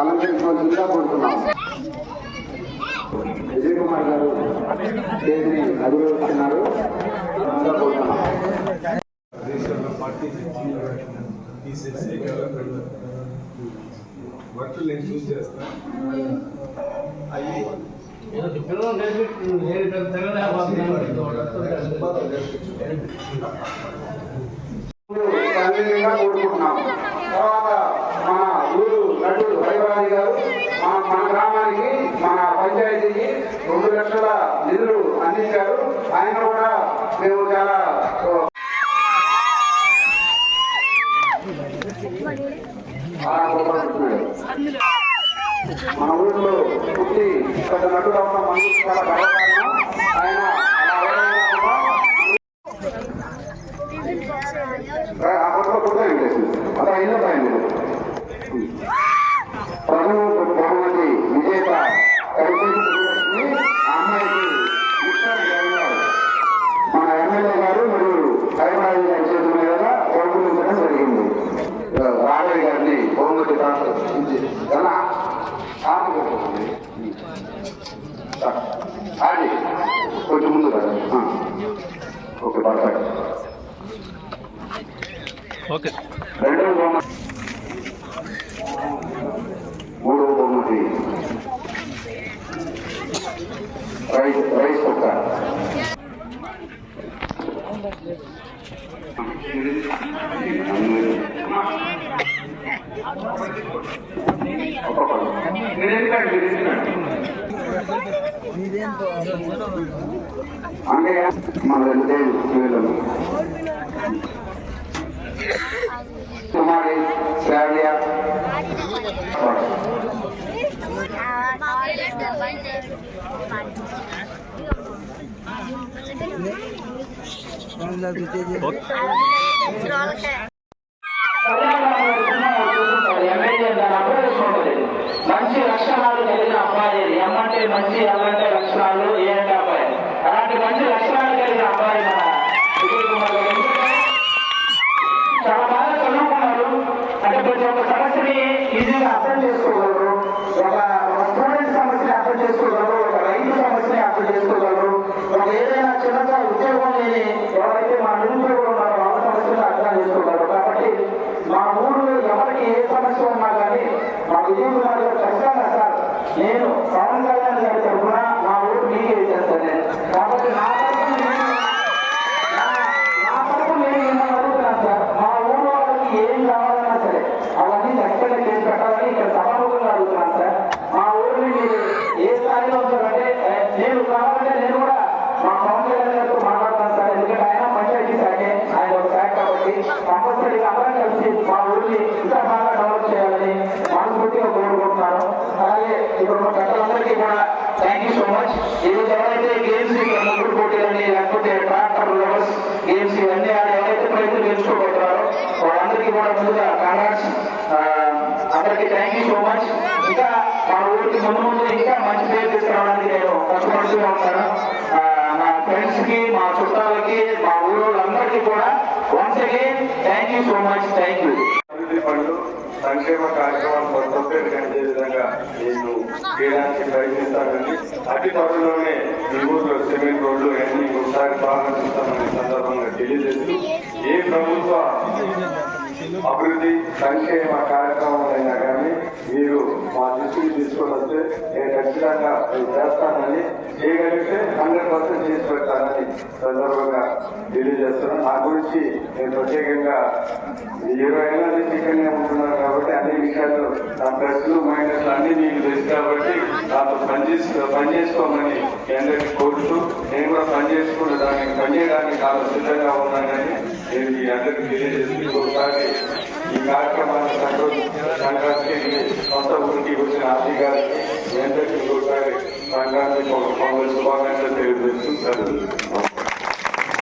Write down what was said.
అలంకరించవలసిందిగా కోరుతున్నాం. విజయ్ కుమార్ గారు స్టేజ్ని అభివృద్ధిస్తున్నారు కోరుతున్నాం. దేశంలో పార్టీ తీసేసి వర్కులు నేను చూస్ చేస్తా. అవి కోరుకుంటున్నాం. తర్వాత మన నటుడు హైదరాబాద్ గారు మా మన గ్రామానికి మన పంచాయతీకి రెండు లక్షల నిధులు అందించారు ఆయన కూడా మేము చాలా ఆ, కోరుకుంటున్నాడు. మన ఊరిలో పుట్టి పెద్ద నటుడు అవ్వడం మనకు చాలా గర్వకారణం ప్రథమ బహుమతి విజేత ఆ అమ్మాయికి మన ఎమ్మెల్యే గారు మరియు హైదరాబాద్ గారి చేతుల బహుమతించడం జరిగింది రాఘవి గారిని బహుమతి అది కొంచెం ముందు. ఓకే పర్ఫెక్ట్ ఓకే రెండవ బహుమతి మూడవ బహుమతి రైస్ రైస్ కుక్క అంటే మన రెండు మంచి లక్షణాలు కలిగిన అమ్మాయి ఎమ్మంటే మంచి ఎలాంటి లక్షణాలు. ఏ మా ఊళ్ళో ఎవరికి ఏ సమస్య ఉన్నా కానీ మా విజయ్ కుమార్ గారు ఖచ్చితంగా సార్ నేను పవన్ కళ్యాణ్ గారి తరఫున మా ఊరు మీకే చేస్తాను నేను కాబట్టి నా తరఫున నేను నా తరపు నేను మిమ్మల్ని అడుగుతున్నాను సార్ మా ఊరు వాళ్ళకి ఏం కావాలన్నా సరే అవన్నీ ఖచ్చితంగా చేసి పెట్టాలని ఇక్కడ సభాముఖంగా అడుగుతున్నాను సార్ మా ఊరిని మీరు ఏ స్థాయిలో ఉంచారంటే ఏ, నేను కావాలంటే నేను కూడా మా పవన్ కళ్యాణ్ గారితో మాట్లాడతాను సార్ ఎందుకంటే ఆయన పంచాయతీ శాఖే ఆయన ఒక శాఖ కాబట్టి కంపల్సరీగా అందరం కలిసి మా ఊరిని ఇంకా బాగా డెవలప్ చేయాలని మనస్ఫూర్తిగా కోరుకుంటున్నాను అలాగే ఇప్పుడు ఉన్న పెద్దలందరికీ కూడా థ్యాంక్ యూ సో మచ్ ఈరోజు ఎవరైతే గేమ్స్ ఇక్కడ ముగ్గురు పోటీలని లేకపోతే ట్రాక్టర్ లవర్స్ గేమ్స్ ఇవన్నీ ఆడి ఎవరైతే ప్రయత్నం నేర్చుకోబోతున్నారో వాళ్ళందరికీ కూడా ముందుగా కాంగ్రాట్స్ అందరికీ థ్యాంక్ యూ సో మచ్ ఇంకా మా ఊరికి ముందు ముందు ఇంకా మంచి పేరు తీసుకురావడానికి నేను కష్టపడుతూనే ఉంటాను. ఆ, నా ఫ్రెండ్స్కి మా చుట్టాలకి మా ఊరు అందరికీ కూడా once again thank you so much thank you సంక్షేమ కార్యక్రమాలు ప్రభుత్వం కనిపించే విధంగా నేను చేయడానికి ప్రయత్నిస్తానండి. అతి త్వరలోనే ఈ ఊర్లో సిమెంట్ రోడ్లు అన్ని ఒకసారి ప్రారంభిస్తామనే సందర్భంగా తెలియజేస్తూ ఏ ప్రభుత్వ అభివృద్ధి సంక్షేమ కార్యక్రమాలైనా కానీ మీరు మా దృష్టికి తీసుకొని వస్తే నేను ఖచ్చితంగా చేస్తానని చేయగలిగితే హండ్రెడ్ పర్సెంట్ చేసి పెడతానని సందర్భంగా తెలియజేస్తున్నాను. నా గురించి నేను ప్రత్యేకంగా ఇరవై ఏళ్ళ నుంచి ఇక్కడనే ఉంటున్నాను కాబట్టి అన్ని విషయాలు నా ప్లస్లు మైనస్లు అన్ని మీకు తెలుసు కాబట్టి నాతో పనిచేసి పనిచేసుకోమని మీ అందరికీ కూడా పనిచేసుకుంటూ దానికి పనిచేయడానికి చాలా సిద్ధంగా ఉన్నానని నేను మీ అందరికీ తెలియజేసి ఒకసారి ఈ కార్యక్రమాన్ని సంక్రాంతి సంక్రాంతికి సొంత ఊరికి వచ్చిన ఆర్టీ గారికి మీ అందరికీ ఒకసారి సంక్రాంతికి ఒక పొంగల్ శుభాకాంక్షలు తెలియజేస్తూ